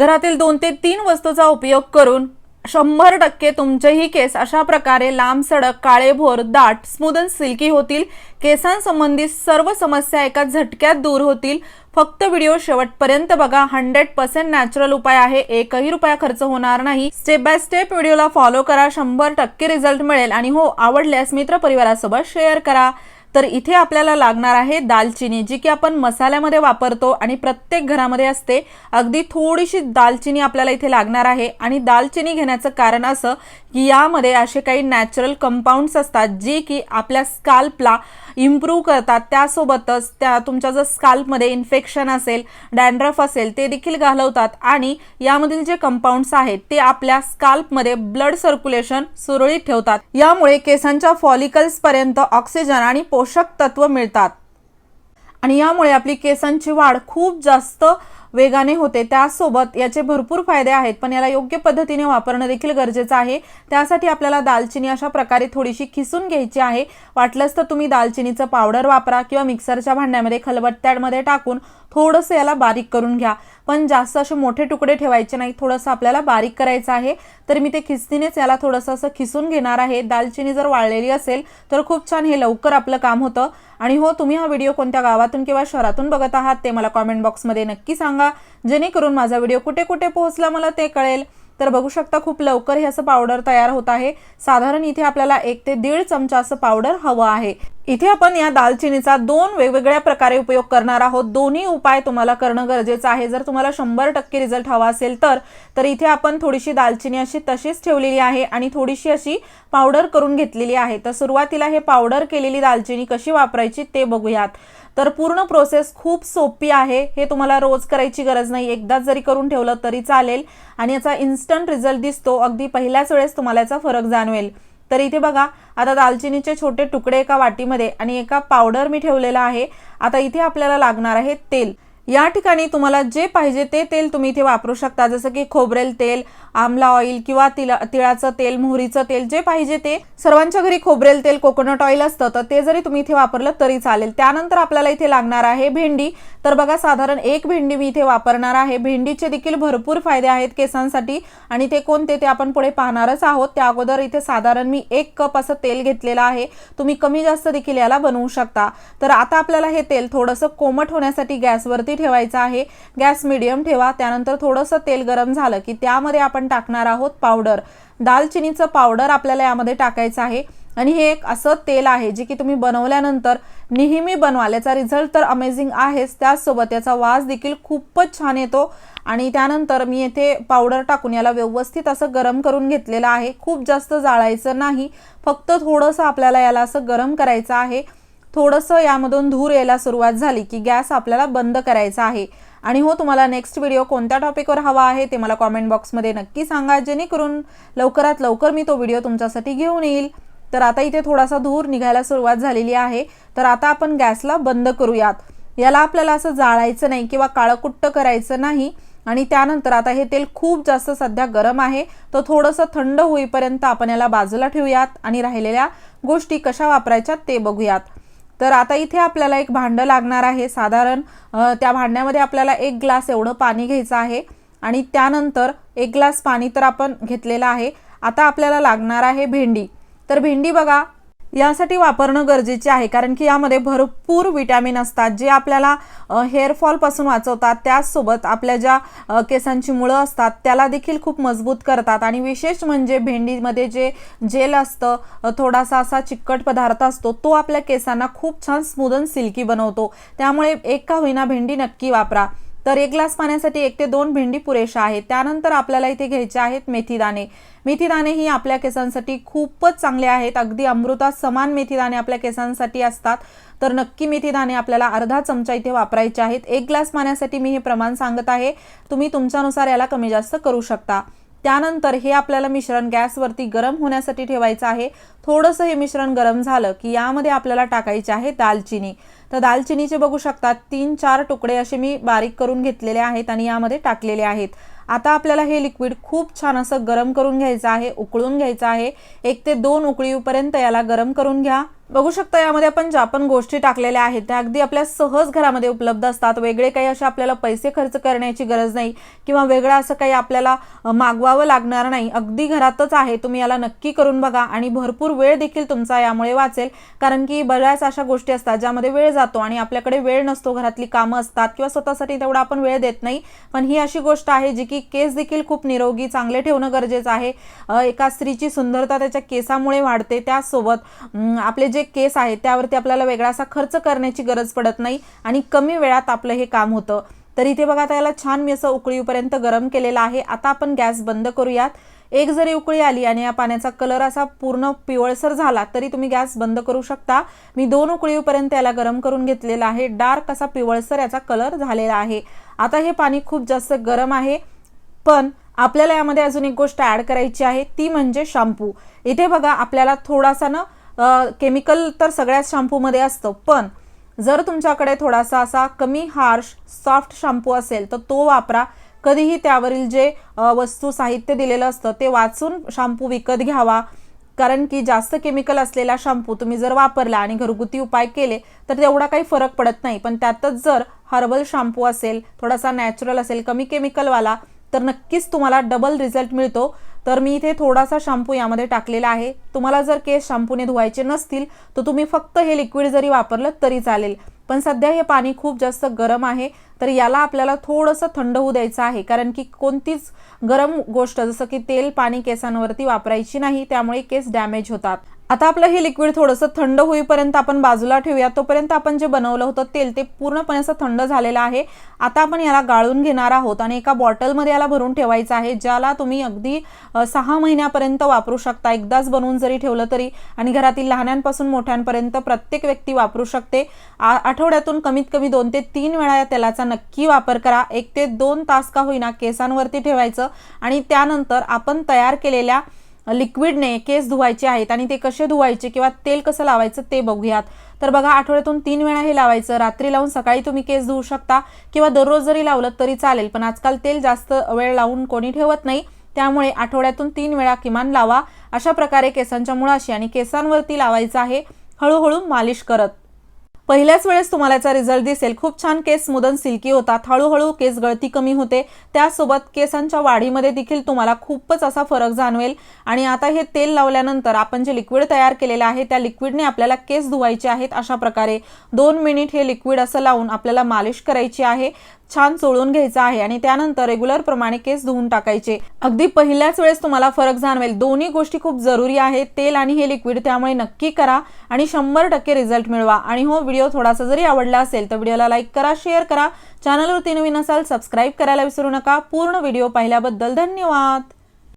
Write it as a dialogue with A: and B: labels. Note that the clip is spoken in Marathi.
A: घरातील दोन ते तीन वस्तूचा उपयोग करून शंभर टक्के तुमचेही केस अशा प्रकारे लांब सडक काळेभोर दाट स्मूद अँड सिल्की होतील. केसांसंबंधित सर्व समस्या एका झटक्यात दूर होतील. फक्त व्हिडिओ शेवटपर्यंत बघा. हंड्रेड पर्सेंट नॅचरल उपाय आहे. एकही रुपया खर्च होणार नाही. स्टेप बाय स्टेप व्हिडिओला फॉलो करा. शंभर टक्के रिझल्ट मिळेल. आणि हो आवडल्यास मित्र परिवारासोबत शेअर करा. तर इथे आपल्याला लागणार आहे दालचिनी जी की आपण मसाल्यामध्ये वापरतो आणि प्रत्येक घरामध्ये असते. अगदी थोडीशी दालचिनी आपल्याला इथे लागणार आहे. आणि दालचिनी घेण्याचं कारण असं की यामध्ये असे काही नॅचरल कंपाऊंड्स असतात जे की आपल्या स्काल्पला इम्प्रूव्ह करतात. त्यासोबतच त्या तुमच्या जर स्काल्पमध्ये इन्फेक्शन असेल डॅन्ड्रफ असेल ते देखील घालवतात. आणि यामधील जे कंपाऊंड्स आहेत ते आपल्या स्काल्पमध्ये ब्लड सर्क्युलेशन सुरळीत ठेवतात. यामुळे केसांच्या फॉलिकल्सपर्यंत ऑक्सिजन आणि पोषक तत्व मिळतात. आणि यामुळे आपली केसांची वाढ खूप जास्त वेगाने होते. त्यासोबत याचे भरपूर फायदे आहेत पण याला योग्य पद्धतीने वापरणं देखील गरजेचं आहे. त्यासाठी आपल्याला दालचिनी अशा प्रकारे थोडीशी खिसून घ्यायची आहे. वाटलंच तर तुम्ही दालचिनीचं पावडर वापरा किंवा मिक्सरच्या भांड्यामध्ये खलबत्त्यामध्ये टाकून थोडंसं याला बारीक करून घ्या. पण जास्त असे मोठे तुकडे ठेवायचे नाही थोडंसं आपल्याला बारीक करायचं आहे. तर मी ते खिस्तीनेच याला थोडंसं असं खिसून घेणार आहे. दालचिनी जर वाळलेली असेल तर खूप छान हे लवकर आपलं काम होतं. आणि हो तुम्ही हा व्हिडिओ कोणत्या गावातून किंवा शहरातून बघत आहात ते मला कॉमेंट बॉक्समध्ये नक्की सांगा. जेणेकरून माझा व्हिडिओ कुठे कुठे पोहोचला मला ते कळेल. तर बघू शकता खूप लवकर हे असं पावडर तयार होत आहे. साधारण इथे आपल्याला एक ते दीड चमचा असं पावडर हवं आहे. इथे आपण या दालचिनीचा दोन वेगवेगळ्या प्रकारे उपयोग करणार आहोत. दोन्ही उपाय तुम्हाला करणं गरजेचं आहे. जर तुम्हाला शंभर टक्के रिझल्ट हवा असेल तर तर इथे आपण थोडीशी दालचिनी अशी तशीच ठेवलेली आहे आणि थोडीशी अशी पावडर करून घेतलेली आहे. तर सुरुवातीला हे पावडर केलेली दालचिनी कशी वापरायची ते बघूयात. तर पूर्ण प्रोसेस खूप सोपी आहे. हे तुम्हाला रोज करायची गरज नाही. एकदाच जरी करून ठेवलं तरी चालेल आणि याचा इन्स्टंट रिझल्ट दिसतो. अगदी पहिल्याच वेळेस तुम्हाला याचा फरक जाणवेल. तर इथे बघा आता दालचिनीचे छोटे तुकडे एका वाटीमध्ये आणि एका पावडर मी ठेवलेला आहे. आता इथे आपल्याला लागणार आहे तेल. या ठिकाणी तुम्हाला जे पाहिजे ते तेल तुम्ही इथे वापरू शकता. जसं की खोबरेल तेल आमला ऑइल किंवा तिला तिळाचं तेल मोहरीचं तेल जे पाहिजे ते. सर्वांच्या घरी खोबरेल तेल कोकोनट ऑइल असतं तर ते जरी तुम्ही इथे वापरलं तरी चालेल. त्यानंतर आपल्याला इथे लागणार आहे भेंडी. तर बघा साधारण एक भेंडी मी इथे वापरणार आहे. भेंडीचे देखील भरपूर फायदे आहेत केसांसाठी आणि ते कोणते ते आपण पुढे पाहणारच आहोत. त्या अगोदर इथे साधारण मी एक कप असं तेल घेतलेलं आहे. तुम्ही कमी जास्त देखील याला बनवू शकता. तर आता आपल्याला हे तेल थोडंसं कोमट होण्यासाठी गॅसवरती ठेवायचं आहे. गॅस मिडियम ठेवा. त्यानंतर थोडंसं तेल गरम झालं की त्यामध्ये आपण टाकणार आहोत पावडर. दालचिनीचं पावडर आपल्याला यामध्ये टाकायचं आहे. आणि हे एक असं तेल आहे जे की तुम्ही बनवल्यानंतर नेहमी बनवाल याचा रिझल्ट तर अमेझिंग आहेच. त्याचसोबत याचा वास देखील खूपच छान येतो. आणि त्यानंतर मी येथे पावडर टाकून याला व्यवस्थित असं गरम करून घेतलेलं आहे. खूप जास्त जाळायचं नाही. फक्त थोडंसं आपल्याला याला असं गरम करायचं आहे. थोडंसं यामधून धूर यायला सुरुवात झाली की गॅस आपल्याला बंद करायचा आहे. आणि हो तुम्हाला नेक्स्ट व्हिडिओ कोणत्या टॉपिकवर हवा आहे ते मला कॉमेंट बॉक्समध्ये नक्की सांगा जेणेकरून लवकरात लवकर मी तो व्हिडिओ तुमच्यासाठी घेऊन येईल. तर आता इथे थोडासा धूर निघायला सुरुवात झालेली आहे. तर आता आपण गॅसला बंद करूयात. याला आपल्याला असं जाळायचं नाही किंवा काळकुट्ट करायचं नाही. आणि त्यानंतर आता हे तेल खूप जास्त सध्या गरम आहे. तर थोडंसं थंड होईपर्यंत आपण याला बाजूला ठेवूयात आणि राहिलेल्या गोष्टी कशा वापरायच्या ते बघूयात. तर आता इथे आपल्याला एक भांडं लागणार आहे. साधारण त्या भांड्यामध्ये आपल्याला एक ग्लास एवढं पाणी घ्यायचं आहे आणि त्यानंतर एक ग्लास पाणी तर आपण घेतलेलं आहे. आता आपल्याला लागणार आहे भेंडी. तर भेंडी बघा यासाठी वापरणं गरजेचे आहे कारण की यामध्ये भरपूर विटॅमिन असतात जे आपल्याला हेअरफॉलपासून वाचवतात. त्याचसोबत आपल्या ज्या केसांची मुळं असतात त्याला देखील खूप मजबूत करतात. आणि विशेष म्हणजे भेंडीमध्ये जे जेल असतं थोडासा असा चिकट पदार्थ असतो तो आपल्या केसांना खूप छान स्मूदन सिल्की बनवतो. त्यामुळे एक का होईना भेंडी नक्की वापरा. तर एक ग्लास पाण्यासाठी एक ते दोन भेंडी पुरेशा आहेत. त्यानंतर आपल्याला इथे घ्यायचे आहेत मेथीदाणे. मेथीदाणे ही आपल्या केसांसाठी खूपच चांगले आहेत. अगदी अमृता समान मेथीदाणे आपल्या केसांसाठी असतात. तर नक्की मेथीदाणे आपल्याला अर्धा चमचा इथे वापरायचे आहेत. एक ग्लास पाण्यासाठी मी हे प्रमाण सांगत आहे. तुम्ही तुमच्यानुसार याला कमी जास्त करू शकता. त्यानंतर हे आपल्याला मिश्रण गॅसवरती गरम होण्यासाठी ठेवायचं आहे. थोडंसं हे मिश्रण गरम झालं की यामध्ये आपल्याला टाकायचे आहे दालचिनी. तर दालचिनीचे बघू शकता तीन चार तुकडे असे मी बारीक करून घेतलेले आहेत आणि यामध्ये टाकलेले आहेत. आता आपल्याला हे लिक्विड खूप छान असं गरम करून घ्यायचं आहे उकळून घ्यायचं आहे. एक ते दोन उकळीपर्यंत याला गरम करून घ्या. बघू शकता यामध्ये आपण ज्या पण गोष्टी टाकलेल्या आहेत त्या अगदी आपल्या सहज घरामध्ये उपलब्ध असतात. वेगळे काही असे आपल्याला पैसे खर्च करण्याची गरज नाही किंवा वेगळं असं काही आपल्याला मागवावं लागणार नाही. अगदी घरातच आहे तुम्ही याला नक्की करून बघा आणि भरपूर वेळ देखील तुमचा यामुळे वाचेल. कारण की बऱ्याच अशा गोष्टी असतात ज्यामध्ये वेळ जातो आणि आपल्याकडे वेळ नसतो घरातली कामं असतात किंवा स्वतःसाठी तेवढा आपण वेळ देत नाही. पण ही अशी गोष्ट आहे जी की केस देखील खूप निरोगी चांगले ठेवणं गरजेचं आहे. एका स्त्रीची सुंदरता त्याच्या केसामुळे वाढते. त्यासोबत आपले जे केस आहेत त्यावरती आपल्याला वेगळा असा खर्च करण्याची गरज पडत नाही आणि कमी वेळात आपलं हे काम होतं. तर इथे बघा आता याला छान मी असं उकळीपर्यंत गरम केलेलं आहे. आता आपण गॅस बंद करूयात. एक जरी उकळी आली आणि या पाण्याचा कलर असा पूर्ण पिवळसर झाला तरी तुम्ही गॅस बंद करू शकता. मी दोन उकळीपर्यंत याला गरम करून घेतलेला आहे. डार्क असा पिवळसर याचा कलर झालेला आहे. आता हे पाणी खूप जास्त गरम आहे. पण आपल्याला यामध्ये अजून एक गोष्ट ॲड करायची आहे ती म्हणजे शॅम्पू. इथे बघा आपल्याला थोडासा ना केमिकल तर सगळ्याच शॅम्पूमध्ये असतं पण जर तुमच्याकडे थोडासा असा कमी हार्श सॉफ्ट शॅम्पू असेल तर तो वापरा. कधीही त्यावरील जे वस्तू साहित्य दिलेलं असतं ते वाचून शॅम्पू विकत घ्यावा. कारण की जास्त केमिकल असलेला शॅम्पू तुम्ही जर वापरला आणि घरगुती उपाय केले तर तेवढा काही फरक पडत नाही. पण त्यातच जर हर्बल शॅम्पू असेल थोडासा नॅचरल असेल कमी केमिकलवाला तर नक्कीच तुम्हाला डबल रिझल्ट मिळतो. तर मी इथे थोडासा शॅम्पू यामध्ये टाकलेला आहे. तुम्हाला जर केस शॅम्पूने धुवायचे नसतील तर तुम्ही फक्त हे लिक्विड जरी वापरलं तरी चालेल. पण सध्या हे पाणी खूप जास्त गरम आहे तर याला आपल्याला थोडंसं थंड होऊ द्यायचं आहे. कारण की कोणतीच गरम गोष्ट जसं की तेल पाणी केसांवरती वापरायची नाही त्यामुळे केस डॅमेज होतात. आता आपलं हे लिक्विड थोडंसं थंड होईपर्यंत आपण बाजूला ठेवूया. तोपर्यंत आपण जे बनवलं होतं तेल ते पूर्णपणे असं थंड झालेलं आहे. आता आपण याला गाळून घेणार आहोत आणि एका बॉटलमध्ये याला भरून ठेवायचं आहे ज्याला तुम्ही अगदी सहा महिन्यापर्यंत वापरू शकता. एकदाच बनवून जरी ठेवलं तरी आणि घरातील लहानांपासून मोठ्यांपर्यंत प्रत्येक व्यक्ती वापरू शकते. आ- आठवड्यातून कमीत कमी दोन ते तीन वेळा या तेलाचा नक्की वापर करा. एक ते दोन तास का होईना केसांवरती ठेवायचं आणि त्यानंतर आपण तयार केलेल्या लिक्विडने केस धुवायचे आहेत आणि ते कसे धुवायचे किंवा तेल कसं लावायचं ते बघूयात. तर बघा आठवड्यातून तीन वेळा हे लावायचं. रात्री लावून सकाळी तुम्ही केस धुवू शकता किंवा दररोज जरी लावलं तरी चालेल पण आजकाल तेल जास्त वेळ लावून कोणी ठेवत नाही. त्यामुळे आठवड्यातून तीन वेळा किमान लावा. अशा प्रकारे केसांच्या मुळाशी आणि केसांवरती लावायचं आहे. हळूहळू मालिश करत. पहिल्याच वेळेस तुम्हाला याचा रिझल्ट दिसेल. खूप छान केस मुदन सिल्की होतात हळूहळू केस गळती कमी होते. त्यासोबत केसांच्या वाढीमध्ये देखील तुम्हाला खूपच असा फरक जाणवेल. आणि आता हे तेल लावल्यानंतर आपण जे लिक्विड तयार केलेलं आहे त्या लिक्विडने आपल्याला केस धुवायचे आहेत. अशा प्रकारे दोन मिनिट हे लिक्विड असं लावून आपल्याला मालिश करायची आहे. छान चोळून घ्यायचं आहे आणि त्यानंतर रेग्युलर प्रमाणे केस धुवून टाकायचे. अगदी पहिल्याच वेळेस तुम्हाला फरक जाणवेल. दोन्ही गोष्टी खूप जरुरी आहेत. तेल आणि हे लिक्विड त्यामुळे नक्की करा आणि शंभर टक्के रिझल्ट मिळवा. आणि हो व्हिडिओ व्हिडिओ थोडासा जरी आवडला असेल तर व्हिडिओला लाईक करा शेअर करा. चॅनलवरती नवीन असाल सबस्क्राईब करायला विसरू नका. पूर्ण व्हिडिओ पाहिल्याबद्दल धन्यवाद.